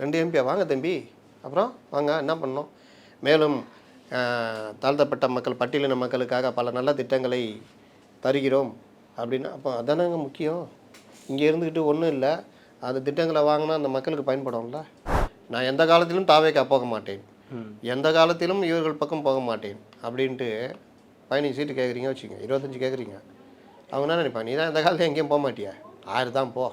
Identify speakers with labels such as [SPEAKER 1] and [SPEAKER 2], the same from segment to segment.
[SPEAKER 1] ரெண்டு எம்பியா வாங்க தம்பி. அப்புறம் வாங்க என்ன பண்ணோம் மேலும் தாழ்த்தப்பட்ட மக்கள் பட்டியலின மக்களுக்காக பல நல்ல திட்டங்களை தருகிறோம். அப்படின்னு அப்போ அதானங்க முக்கியம். இங்கே இருந்துக்கிட்டு ஒன்றும் இல்லை. அந்த திட்டங்களை வாங்கினா அந்த மக்களுக்கு பயன்படும்ல. நான் எந்த காலத்திலும் தாவேக்கா போக மாட்டேன். எந்த காலத்திலும் இவர்கள் பக்கம் போக மாட்டேன். அப்படின்ட்டு பதினஞ்சு சீட்டு கேட்குறீங்க வச்சுங்க இருபத்தஞ்சி கேட்குறீங்க அவங்க என்ன நினைப்பாங்க? நீ தான் எந்த காலத்தில் எங்கேயும் போக மாட்டியா? ஆயிரம் தான் போ.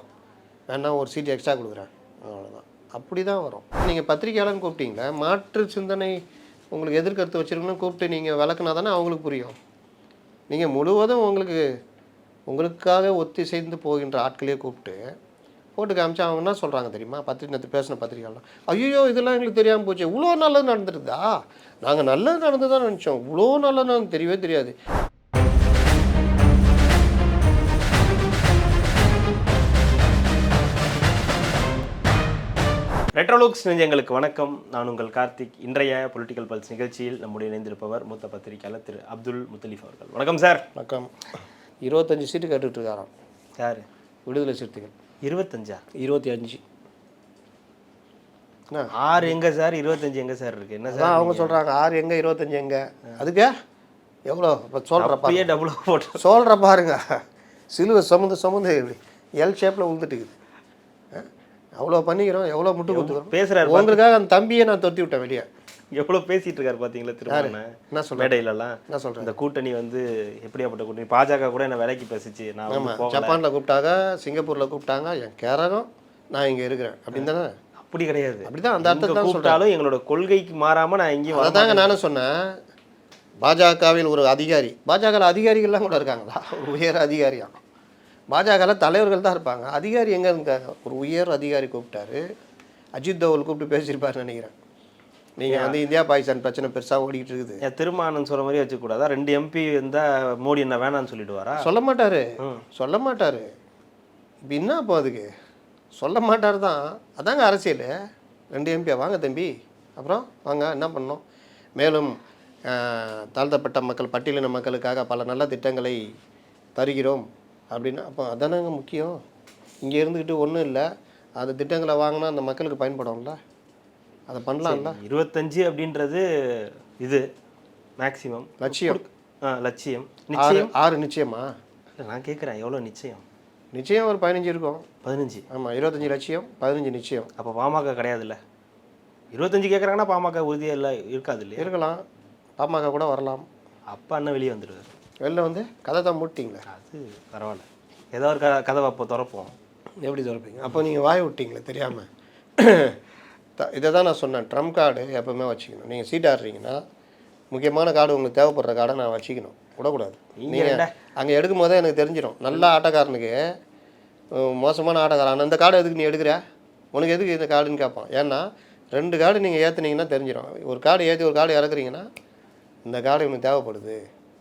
[SPEAKER 1] வேணா ஒரு சீட் எக்ஸ்ட்ரா கொடுக்குறேன். அவ்வளோதான் அப்படி தான் வரும். நீங்கள் பத்திரிகையாளர்னு கூப்பிட்டீங்களே மாற்று சிந்தனை உங்களுக்கு எதிர்கருத்து வச்சுருக்கணும்னு கூப்பிட்டு நீங்கள் விளக்குனா தானே அவங்களுக்கு புரியும். நீங்கள் முழுவதும் உங்களுக்கு உங்களுக்காக ஒத்திசைந்து போகின்ற ஆட்களையே கூப்பிட்டு போட்டு காமிச்சா அவங்க என்ன சொல்கிறாங்க தெரியுமா? பத்திரிக்கை பேசின பத்திரிக்கைலாம் ஐயோ இதெல்லாம் எங்களுக்கு தெரியாமல் போச்சு. இவ்வளோ நல்லது நடந்துருதா நாங்கள் நல்லது நடந்து தான் நினச்சோம். இவ்வளோ நல்லது நடந்து தெரியவே தெரியாது.
[SPEAKER 2] ரெட்ரோலுக்ஸ் நெஞ்சங்களுக்கு வணக்கம். நான் உங்கள் கார்த்திக். இன்றைய பொலிட்டிக்கல் பல்ஸ் நிகழ்ச்சியில் நம்முடைய இணைந்திருப்பவர் மூத்த பத்திரிகையாளர் திரு அப்துல் முத்தலீஃப் அவர்கள். வணக்கம் சார்
[SPEAKER 1] வணக்கம். இருபத்தஞ்சி சீட்டு கேட்டுட்டு இருக்காராம்
[SPEAKER 2] யார்?
[SPEAKER 1] விடுதலை சிறுத்தைகள்.
[SPEAKER 2] இருபத்தஞ்சா?
[SPEAKER 1] இருபத்தி அஞ்சு.
[SPEAKER 2] ஆறு எங்க சார் இருபத்தஞ்சு எங்க சார் இருக்கு? என்ன சார்
[SPEAKER 1] அவங்க சொல்கிறாங்க ஆறு எங்கே இருபத்தஞ்சி எங்கே? அதுக்கு? எவ்வளோ? இப்போ சொல்கிற
[SPEAKER 2] டபுள் போட்டு
[SPEAKER 1] சொல்கிற பாருங்க. சிலுவை சுமந்து சுமந்து இப்படி எல் ஷேப்பில் உழுந்துட்டுக்குது அவ்வளோ பண்ணிக்கிறோம் எவ்வளோ முட்டு கொடுத்துக்கிறோம்.
[SPEAKER 2] பேசுறாரு
[SPEAKER 1] உங்களுக்காக அந்த தம்பியை நான் தொத்தி விட்டேன் வெளியே.
[SPEAKER 2] எவ்வளவு பேசிட்டு இருக்காரு பாத்தீங்களா திரும்ப
[SPEAKER 1] என்ன சொல்கிறேன்
[SPEAKER 2] மேடையிலலாம்.
[SPEAKER 1] என்ன சொல்கிறேன்
[SPEAKER 2] இந்த கூட்டணி வந்து எப்படியாப்பட்ட கூட்டணி? பாஜக கூட என்ன வேலைக்கு பேசிச்சு. நான்
[SPEAKER 1] ஆமாம் ஜப்பானில் கூப்பிட்டாங்க சிங்கப்பூரில் கூப்பிட்டாங்க என் கேரகம் நான் இங்கே இருக்கிறேன். அப்படின்னு தானே?
[SPEAKER 2] அப்படி கிடையாது.
[SPEAKER 1] அப்படிதான் அந்த அர்த்தத்தை
[SPEAKER 2] கூப்பிட்டாலும் எங்களோட கொள்கைக்கு மாறாம நான் எங்கேயும் வர
[SPEAKER 1] அதாங்க நானும் சொன்னேன். பாஜகவில் ஒரு அதிகாரி. பாஜகவில் அதிகாரிகள்லாம் கூட இருக்காங்களா? உயர் அதிகாரியா? பாஜகவில் தலைவர்கள் தான் இருப்பாங்க. அதிகாரி எங்கே இருக்காங்க ஒரு உயர் அதிகாரி கூப்பிட்டாரு. அஜித் தோவல் கூப்பிட்டு பேசியிருப்பாருன்னு நினைக்கிறேன். நீங்கள் வந்து இந்தியா பாகிஸ்தான் பிரச்சனை பெருசாக ஓடிக்கிட்டு இருக்குது.
[SPEAKER 2] திருமானன் சொல்ற மாதிரி வச்சுக்கூடாதா? ரெண்டு எம்பி இருந்தா மோடி என்ன வேணாம்னு சொல்லிடுவாரா?
[SPEAKER 1] சொல்ல மாட்டாரு.
[SPEAKER 2] ம்.
[SPEAKER 1] சொல்ல மாட்டாரு. இப்போ என்ன அப்போ அதுக்கு? சொல்ல மாட்டார் தான். அதாங்க அரசியல். ரெண்டு எம்பியா வாங்க தம்பி. அப்புறம் வாங்க என்ன பண்ணோம் மேலும் தாழ்த்தப்பட்ட மக்கள் பட்டியலின மக்களுக்காக பல நல்ல திட்டங்களை தருகிறோம். அப்படின்னு அப்போ அதானங்க முக்கியம். இங்கே இருந்துக்கிட்டு ஒன்றும் இல்லை. அந்த திட்டங்களை வாங்கினா அந்த மக்களுக்கு பயன்படும்ல? அதை பண்ணலாம்ல?
[SPEAKER 2] இருபத்தஞ்சு அப்படின்றது இது மேக்சிமம்
[SPEAKER 1] லட்சியம்.
[SPEAKER 2] லட்சியம்.
[SPEAKER 1] ஆறு
[SPEAKER 2] நிச்சயம்?
[SPEAKER 1] ஆறு நிச்சயமா?
[SPEAKER 2] இல்லை நான் கேட்குறேன் எவ்வளோ நிச்சயம்?
[SPEAKER 1] நிச்சயம் ஒரு பதினஞ்சு இருக்கும்.
[SPEAKER 2] பதினஞ்சு.
[SPEAKER 1] ஆமாம் இருபத்தஞ்சி லட்சியம் பதினஞ்சு நிச்சயம்.
[SPEAKER 2] அப்போ பாமக கிடையாதுல்ல? இருபத்தஞ்சு கேட்குறாங்கன்னா பாமக உறுதியாக இல்லை இருக்காது இல்லையா?
[SPEAKER 1] இருக்கலாம். பாமக கூட வரலாம்.
[SPEAKER 2] அப்பா அண்ணன் வெளியே வந்துடுவார்.
[SPEAKER 1] வெளில வந்து கதை தான் மூட்டிங்களே?
[SPEAKER 2] அது பரவாயில்ல. ஏதோ ஒரு க கதவை அப்போ திறப்போம்.
[SPEAKER 1] எப்படி திறப்பீங்க? அப்போ நீங்கள் வாய் விட்டீங்களே தெரியாமல் இதை தான் நான் சொன்னேன். ட்ரம் கார்டு எப்பவுமே வச்சுக்கணும். நீங்கள் சீட் ஆடுறீங்கன்னா முக்கியமான கார்டு உங்களுக்கு தேவைப்படுற கார்டை நான் வச்சுக்கணும். விடக்கூடாது.
[SPEAKER 2] நீங்க
[SPEAKER 1] நீங்கள்? அங்கே எடுக்கும் போதே எனக்கு தெரிஞ்சிடும் நல்ல ஆட்டக்காரனுக்கு மோசமான ஆட்டக்காரன். இந்த கார்டு எதுக்கு நீ எடுக்கிற? உனக்கு எதுக்கு இந்த கார்டுன்னு கேட்பான். ஏன்னா ரெண்டு கார்டு நீங்கள் ஏற்றுனீங்கன்னா தெரிஞ்சிடும் ஒரு கார்டு ஏற்றி ஒரு கார்டு இறக்குறீங்கன்னா இந்த கார்டு இவனுக்கு தேவைப்படுது.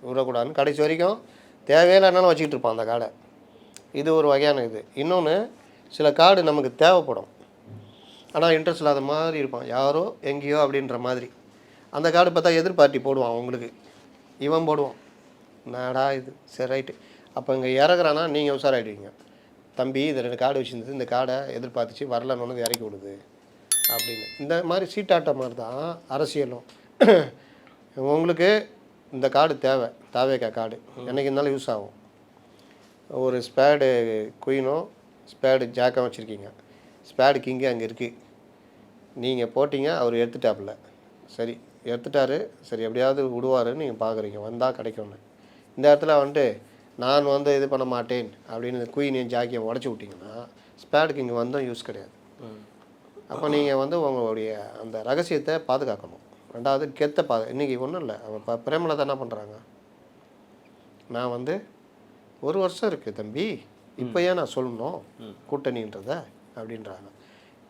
[SPEAKER 1] விடக்கூடாதுன்னு கடைசி வரைக்கும் தேவையில்லைனாலும் வச்சுக்கிட்டு இருப்பான் அந்த காடை. இது ஒரு வகையான இது. இன்னொன்று சில காடு நமக்கு தேவைப்படும். ஆனால் இன்ட்ரெஸ்ட் இல்லாத மாதிரி இருப்பான். யாரோ எங்கேயோ அப்படின்ற மாதிரி. அந்த கார்டு பார்த்தா எதிர் பார்ட்டி போடுவான் உங்களுக்கு. இவன் போடுவான். நாடா இது? சரி ரைட்டு அப்போ இங்கே இறக்குறானா நீங்கள் உஷாராயிடுவீங்க. தம்பி இது ரெண்டு கார்டு வச்சுருந்தது. இந்த கார்டை எதிர்பார்த்துச்சு. வரலன்னு இறக்கி விடுது. அப்படின்னு. இந்த மாதிரி சீட்டாட்டம் மாதிரி தான் அரசியலும். உங்களுக்கு இந்த கார்டு தேவை தாவேக்கா கார்டு. என்னைக்கு இருந்தாலும் யூஸ் ஆகும். ஒரு ஸ்பேடு குயினும் ஸ்பேடு ஜாக்கம் வச்சுருக்கீங்க. ஸ்பேடு கிங்கு அங்கே இருக்குது நீங்கள் போட்டீங்க அவர் எடுத்துட்டாப்புல. சரி எடுத்துட்டாரு சரி எப்படியாவது விடுவாருன்னு நீங்கள் பார்க்குறீங்க வந்தால் கிடைக்கும்னு இந்த இடத்துல வந்துட்டு நான் வந்து இது பண்ண மாட்டேன் அப்படின்னு குயினையும் ஜாக்கியம் உடச்சி விட்டிங்கன்னா ஸ்பேடு கிங் வந்தும் யூஸ் கிடையாது. அப்போ நீங்கள் வந்து உங்களுடைய அந்த ரகசியத்தை பாதுகாக்கணும். ரெண்டாவது கெத்த பாது. இன்றைக்கி ஒன்றும் இல்லை. அவன் இப்போ பிரேமலதா என்ன பண்ணுறாங்க நான் வந்து ஒரு வருஷம் இருக்குது தம்பி. இப்போ ஏன் நான் சொல்லணும்? கூட்டணின்றத அப்படின்றாங்க.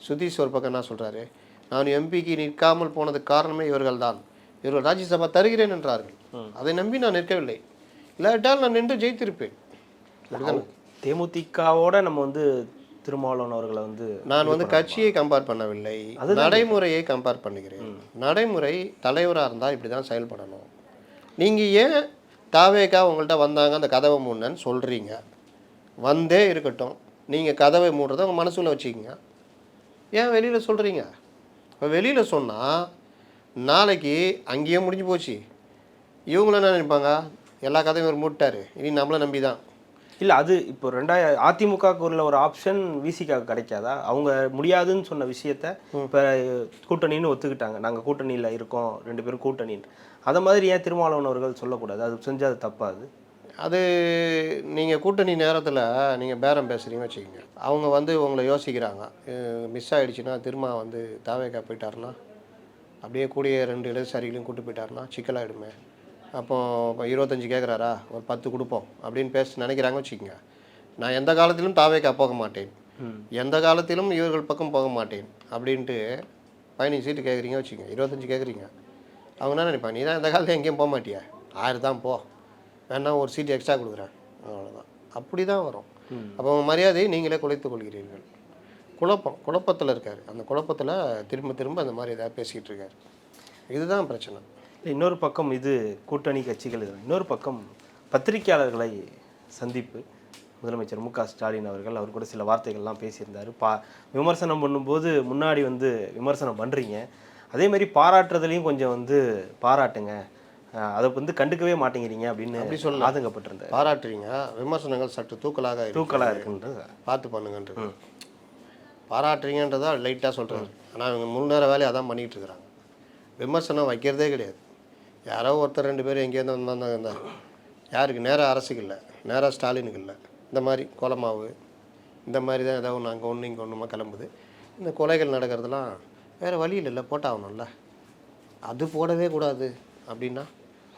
[SPEAKER 1] சுதீஷ் ஒரு பக்கம் என்ன சொல்கிறாரு நான் எம்பிக்கு நிற்காமல் போனதுக்கு காரணமே இவர்கள் தான் இவர்கள் ராஜ்யசபா தருகிறேன் என்றார்கள். அதை நம்பி நான் நிற்கவில்லை. இல்லாவிட்டால் நான் நின்று ஜெயித்திருப்பேன்?
[SPEAKER 2] தேமுதிகவோட நம்ம வந்து திருமாவளவன் அவர்களை வந்து
[SPEAKER 1] நான் வந்து கட்சியை கம்பேர் பண்ணவில்லை. நடைமுறையை கம்பேர் பண்ணுகிறேன் நடைமுறை தலைவராக இருந்தால் இப்படி தான் செயல்படணும். நீங்கள் ஏன் தாவேக்கா உங்கள்கிட்ட வந்தாங்க அந்த கதவை மூடனன்னு சொல்கிறீங்க வந்தே இருக்கட்டும். நீங்கள் கதவை மூடுறத உங்கள் மனசுல வச்சுக்கோங்க. ஏன் வெளியில் சொல்கிறீங்க இப்போ வெளியில் சொன்னால் நாளைக்கு அங்கேயே முடிஞ்சு போச்சு. இவங்களும் என்ன நினைப்பாங்க? எல்லா கதையும் இவர் மூட்டாரு இனி நம்மளை நம்பி தான்
[SPEAKER 2] இல்ல அது இப்போ ரெண்டாயிரம் அதிமுக உள்ள ஒரு ஆப்ஷன் விசிகா கிடைக்காதா? அவங்க முடியாதுன்னு சொன்ன விஷயத்த இப்ப கூட்டணின்னு ஒத்துக்கிட்டாங்க. நாங்க கூட்டணியில இருக்கோம் ரெண்டு பேரும் கூட்டணின்னு. அத மாதிரி ஏன் திருமாவளவன் அவர்கள் சொல்லக்கூடாது? அது செஞ்சா அது தப்பா அது
[SPEAKER 1] அது நீங்கள் கூட்டணி நேரத்தில் நீங்கள் பேரம் பேசுகிறீங்கன்னு வச்சுக்கோங்க. அவங்க வந்து உங்களை யோசிக்கிறாங்க. மிஸ் ஆகிடுச்சுன்னா திரும்ப வந்து தாவேக்கா போயிட்டாருன்னா அப்படியே கூடிய ரெண்டு இடதுசாரிகளையும் கூட்டு போயிட்டாருன்னா சிக்கலாயிடுமே. அப்போ இப்போ இருபத்தஞ்சி கேட்குறாரா ஒரு பத்து கொடுப்போம் அப்படின்னு பேச நினைக்கிறாங்க வச்சுக்கோங்க. நான் எந்த காலத்திலும் தாவேக்கா போக மாட்டேன். எந்த காலத்திலும் இவர்கள் பக்கம் போக மாட்டேன் அப்படின்ட்டு பதினஞ்சு சீட்டு கேட்குறீங்க வச்சுக்கோங்க. இருபத்தஞ்சி கேட்குறீங்க அவங்க என்ன நினைப்பாங்க? நீ தான் எந்த காலத்தில் எங்கேயும் போக மாட்டியா? ஆயிரம் தான் போ. வேணா ஒரு சீட் எக்ஸ்ட்ரா கொடுக்குறேன். அவ்வளோதான் அப்படி தான் வரும் அப்போ உங்க மரியாதையை நீங்களே குலைத்துக் கொள்கிறீர்கள். குழப்பம் குழப்பத்தில் இருக்கார். அந்த குழப்பத்தில் திரும்ப திரும்ப அந்த மாதிரி ஏதாவது பேசிக்கிட்டு இருக்காரு. இதுதான் பிரச்சனை.
[SPEAKER 2] இன்னொரு பக்கம் இது கூட்டணி கட்சிகள் இன்னொரு பக்கம் பத்திரிகையாளர்களை சந்திப்பு. முதலமைச்சர் மு க ஸ்டாலின் அவர்கள் அவர் கூட சில வார்த்தைகள்லாம் பேசியிருந்தார். பா விமர்சனம் பண்ணும்போது முன்னாடி வந்து விமர்சனம் பண்ணுறீங்க அதே மாதிரி பாராட்டுறதுலையும் கொஞ்சம் வந்து பாராட்டுங்க. அதை வந்து கண்டுக்கவே மாட்டேங்கிறீங்க அப்படின்னு
[SPEAKER 1] அப்படி சொல்லலாம்.
[SPEAKER 2] ஆதங்கப்பட்டிருந்தார்.
[SPEAKER 1] பாராட்டுறீங்க. விமர்சனங்கள் சற்று தூக்கலாக.
[SPEAKER 2] தூக்கலாக இருக்குன்றது.
[SPEAKER 1] பார்த்து பண்ணுங்கன்றது. பாராட்டுறீங்கன்றதா லைட்டாக சொல்கிறாரு ஆனால் இவங்க நேர வேலையை அதான் பண்ணிகிட்டு இருக்கிறாங்க. விமர்சனம் வைக்கிறதே கிடையாது. யாரோ ஒருத்தர் ரெண்டு பேர் எங்கேருந்து வந்தாங்க இருந்தா யாருக்கு? நேராக அரசுக்கு இல்லை. நேராக ஸ்டாலினுக்கு இல்லை. இந்த மாதிரி கோலமாவு இந்த மாதிரி தான் ஏதாவது ஒன்று அங்கே ஒன்று இங்கே ஒன்றுமா கிளம்புது. இந்த கொலைகள் நடக்கிறதுலாம் வேறு வழியில் இல்லை போட்டாகணும்ல. அது போடவே கூடாது அப்படின்னா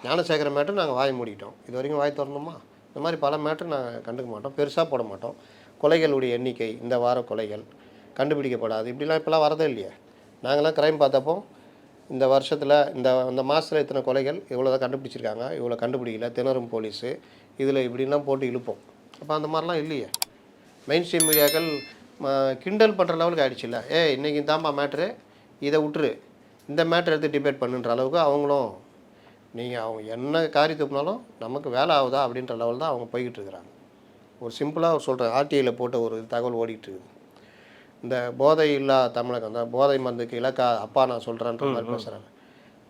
[SPEAKER 1] ஞானசேகர மேட்டர் நாங்கள் வாய் மூடிட்டோம். இது வரைக்கும் வாய் திறந்தோமா? இந்த மாதிரி பல மேட்டர் நாங்கள் கண்டுக்க மாட்டோம். பெருசாக போட மாட்டோம். கொலைகளுடைய எண்ணிக்கை இந்த வார கொலைகள் கண்டுபிடிக்கப்படாது. இப்படிலாம் இப்போலாம் வரதே இல்லையே. நாங்களாம் க்ரைம் பார்த்தப்போ இந்த வருஷத்தில் இந்த இந்த மாதத்தில் இத்தனை கொலைகள் இவ்வளோ தான் கண்டுபிடிச்சிருக்காங்க. இவ்வளோ கண்டுபிடிக்கல. திணறும் போலீஸு. இதில் இப்படிலாம் போட்டு இழுப்போம். அப்போ அந்த மாதிரிலாம் இல்லையே. மெயின் ஸ்ட்ரீம் மீடியாக்கள் கிண்டல் பண்ணுற லெவலுக்கு ஆயிடுச்சுல்ல. ஏ இன்றைக்கி தாம்பா மேட்ரு இதை விட்டுரு. இந்த மேட்ரு எடுத்து டிபேட் பண்ணுன்ற அளவுக்கு அவங்களும் நீங்கள் அவங்க என்ன காரி துப்புனாலும் நமக்கு வேலை ஆகுதா அப்படின்ற லெவல் தான் அவங்க போய்கிட்டு இருக்கிறாங்க. ஒரு சிம்பிளாக சொல்கிறேன் ஆர்டிஐயில் போட்ட ஒரு தகவல் ஓடிட்டு இருக்குது. இந்த போதை இல்லா தமிழகம் தான் போதை மருந்துக்கு இலக்கா அப்பா நான் சொல்கிறேன்ற மாதிரி பேசுகிறாங்க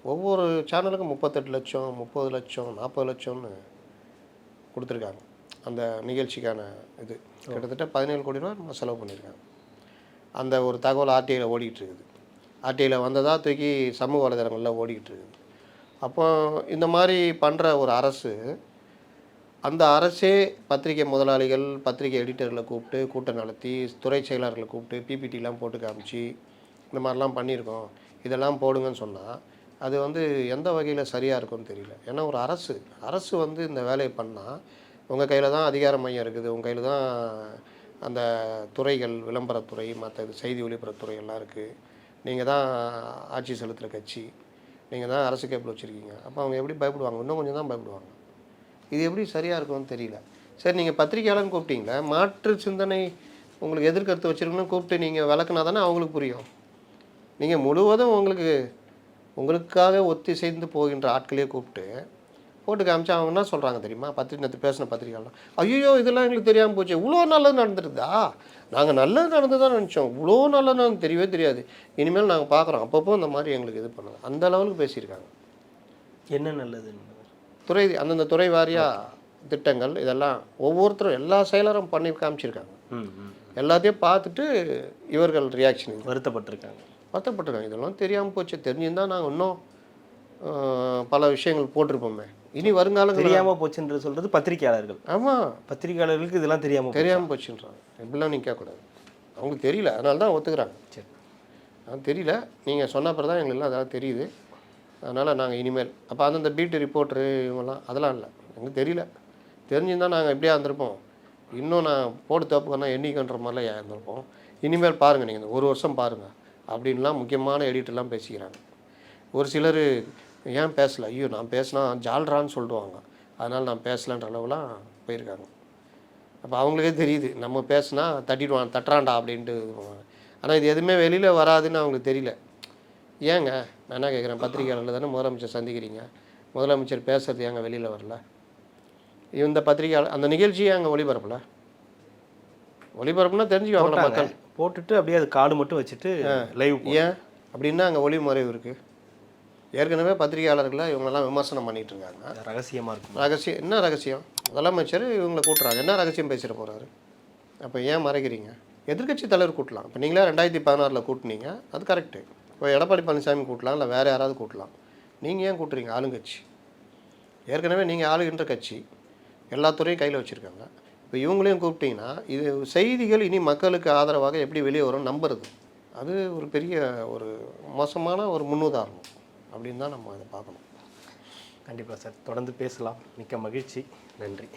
[SPEAKER 1] ஒவ்வொரு சேனலுக்கும் முப்பத்தெட்டு லட்சம் முப்பது லட்சம் நாற்பது லட்சம்னு கொடுத்துருக்காங்க. அந்த நிகழ்ச்சிக்கான இது. கிட்டத்தட்ட பதினேழு கோடி ரூபா நம்ம செலவு பண்ணியிருக்காங்க. அந்த ஒரு தகவல் ஆர்டிஐயில் ஓடிட்டு இருக்குது ஆர்டிஐயில் வந்ததா தூக்கி சமூக வலைதளங்களில் ஓடிக்கிட்டு இருக்குது அப்போ இந்த மாதிரி பண்ணுற ஒரு அரசு அந்த அரசே பத்திரிகை முதலாளிகள் பத்திரிகை எடிட்டர்களை கூப்பிட்டு கூட்டம் நடத்தி துறை செயலாளர்களை கூப்பிட்டு பிபிடிலாம் போட்டு காமிச்சு இந்த மாதிரிலாம் பண்ணியிருக்கோம். இதெல்லாம் போடுங்கன்னு சொன்னால் அது வந்து எந்த வகையில் சரியாக இருக்கும்னு தெரியல. ஏன்னா ஒரு அரசு அரசு வந்து இந்த வேலையை பண்ணால் உங்கள் கையில் தான் அதிகார மையம் இருக்குது. உங்கள் கையில் தான் அந்த துறைகள் விளம்பரத்துறை மற்ற செய்தி ஒளிபரப்புத்துறை எல்லாம் இருக்குது நீங்கள் தான் ஆட்சி செலுத்துகிற கட்சி. நீங்கள் தான் அரசு கேபிள் வச்சுருக்கீங்க. அப்போ அவங்க எப்படி பயப்படுவாங்க? இன்னும் கொஞ்சம் தான் பயப்படுவாங்க. இது எப்படி சரியாக இருக்கும்னு தெரியல. சரி நீங்கள் பத்திரிகையாளர்னு கூப்பிட்டீங்களே மாற்று சிந்தனை உங்களுக்கு எதிர்கருத்து வச்சுருக்கணும்னு கூப்பிட்டு நீங்கள் விளக்குனா தானே அவங்களுக்கு புரியும். நீங்கள் முழுவதும் உங்களுக்கு உங்களுக்காக ஒத்திசைந்து போகின்ற ஆட்களையே கூப்பிட்டு போட்டு காமிச்சா அவங்க என்ன சொல்கிறாங்க தெரியுமா? பத்திரிக்கை நேற்று பேசின பத்திரிக்கையாளர் ஐயோ இதெல்லாம் எங்களுக்கு தெரியாமல் போச்சு. இவ்வளோ நல்லது நடந்துருதா நாங்கள் நல்லது நடந்து தான் நினச்சோம். இவ்வளோ நல்லது நடந்து தெரியவே தெரியாது. இனிமேல் நாங்கள் பார்க்குறோம். அப்பப்போ இந்த மாதிரி எங்களுக்கு இது பண்ணுங்க. அந்த லெவலுக்கு பேசியிருக்காங்க.
[SPEAKER 2] என்ன நல்லதுன்னு?
[SPEAKER 1] துறை அந்தந்த துறை வாரியாக திட்டங்கள் இதெல்லாம் ஒவ்வொருத்தரும் எல்லா செயலரும் பண்ணி காமிச்சிருக்காங்க. எல்லாத்தையும் பார்த்துட்டு இவர்கள் ரியாக்ஷன்
[SPEAKER 2] வருத்தப்பட்டிருக்காங்க.
[SPEAKER 1] வருத்தப்பட்டிருக்காங்க. இதெல்லாம் தெரியாமல் போச்சு. தெரிஞ்சிருந்தா நாங்கள் இன்னும் பல விஷயங்கள் போட்டிருப்போமே. இனி வருங்காலங்கள்
[SPEAKER 2] தெரியாம போச்சுன்றது சொல்றது பத்திரிகையாளர்கள்
[SPEAKER 1] ஆமாம்
[SPEAKER 2] பத்திரிகையாளர்களுக்கு இதெல்லாம் தெரியாம போச்சு.
[SPEAKER 1] தெரியாமல் போச்சுன்றாங்க. இப்படிலாம் நிற்கக்கூடாது அவங்களுக்கு தெரியல. அதனால தான் ஒத்துக்கிறாங்க.
[SPEAKER 2] சரி.
[SPEAKER 1] அது தெரியல. நீங்கள் சொன்ன அப்புறம் தான் எங்களுக்குலாம் அதெல்லாம் தெரியுது. அதனால் நாங்கள் இனிமேல் அப்போ அந்தந்த பீட்டு ரிப்போர்ட்ரு இவங்கெல்லாம் அதெல்லாம் இல்லை. எங்களுக்கு தெரியல. தெரிஞ்சுருந்தால் நாங்கள் எப்படியா இருந்திருப்போம். இன்னும் நான் போட்டு தப்புக்கன்னா எண்ணிக்கன்ற மாதிரிலாம் ஏன் இருந்திருப்போம். இனிமேல் பாருங்கள் நீங்கள் இந்த ஒரு வருஷம் பாருங்கள் அப்படின்லாம் முக்கியமான எடிட்டர்லாம் பேசிக்கிறாங்க. ஒரு சிலர் ஏன் பேசல? ஐயோ நான் பேசினா ஜால்ரான்னு சொல்லிடுவாங்க அதனால் நான் பேசலன்ற அளவுலாம் போயிருக்காங்க. அப்போ அவங்களுக்கே தெரியுது. நம்ம பேசுனா தட்டிடுவான் தட்டுறான்டா அப்படின்ட்டு. ஆனால் இது எதுவுமே வெளியில் வராதுன்னு அவங்களுக்கு தெரியல. ஏங்க? நான் என்ன கேட்குறேன்? பத்திரிகையாளர்கள் தானே முதலமைச்சர் சந்திக்கிறீங்க? முதலமைச்சர் பேசுறது ஏங்க வெளியில் வரல? இந்த பத்திரிகையாளர் அந்த நிகழ்ச்சியை அங்கே ஒளிபரப்பல? ஒளிபரப்புனா தெரிஞ்சுக்குவாங்களா மக்கள்.
[SPEAKER 2] போட்டுட்டு அப்படியே அது கார்டு மட்டும் வச்சுட்டு லைவ்
[SPEAKER 1] ஏன்? அப்படின்னா அங்கே ஒளி மறைவு இருக்குது ஏற்கனவே பத்திரிகையாளர்களை இவங்கெல்லாம் விமர்சனம் பண்ணிட்டு இருக்காங்க
[SPEAKER 2] ரகசியமாக இருக்கும்.
[SPEAKER 1] ரகசியம் என்ன ரகசியம்? முதலமைச்சர் இவங்களை கூட்டுறாங்க என்ன ரகசியம் பேசிட போகிறாரு அப்போ ஏன் மறைக்கிறீங்க? எதிர்க்கட்சி தலைவர் கூட்டலாம். இப்போ நீங்களே ரெண்டாயிரத்தி பதினாறில் கூட்டினீங்க. அது கரெக்டு இப்போ எடப்பாடி பழனிசாமி கூட்டலாம் இல்லை வேறு யாராவது கூட்டலாம். நீங்கள் ஏன் கூட்டுறீங்க? ஆளுங்கட்சி. ஏற்கனவே நீங்கள் ஆளுகின்ற கட்சி. எல்லா துறையும் கையில் வச்சுருக்காங்க. இப்போ இவங்களையும் கூப்பிட்டீங்கன்னா இது செய்திகள் இனி மக்களுக்கு ஆதரவாக எப்படி வெளியே வரும் நம்புறது? அது ஒரு பெரிய ஒரு மோசமான ஒரு முன்னுதாரணம். அப்படின்னு தான் நம்ம அதை பார்க்கணும்.
[SPEAKER 2] கண்டிப்பாக சார். தொடர்ந்து பேசலாம். மிக்க மகிழ்ச்சி. நன்றி.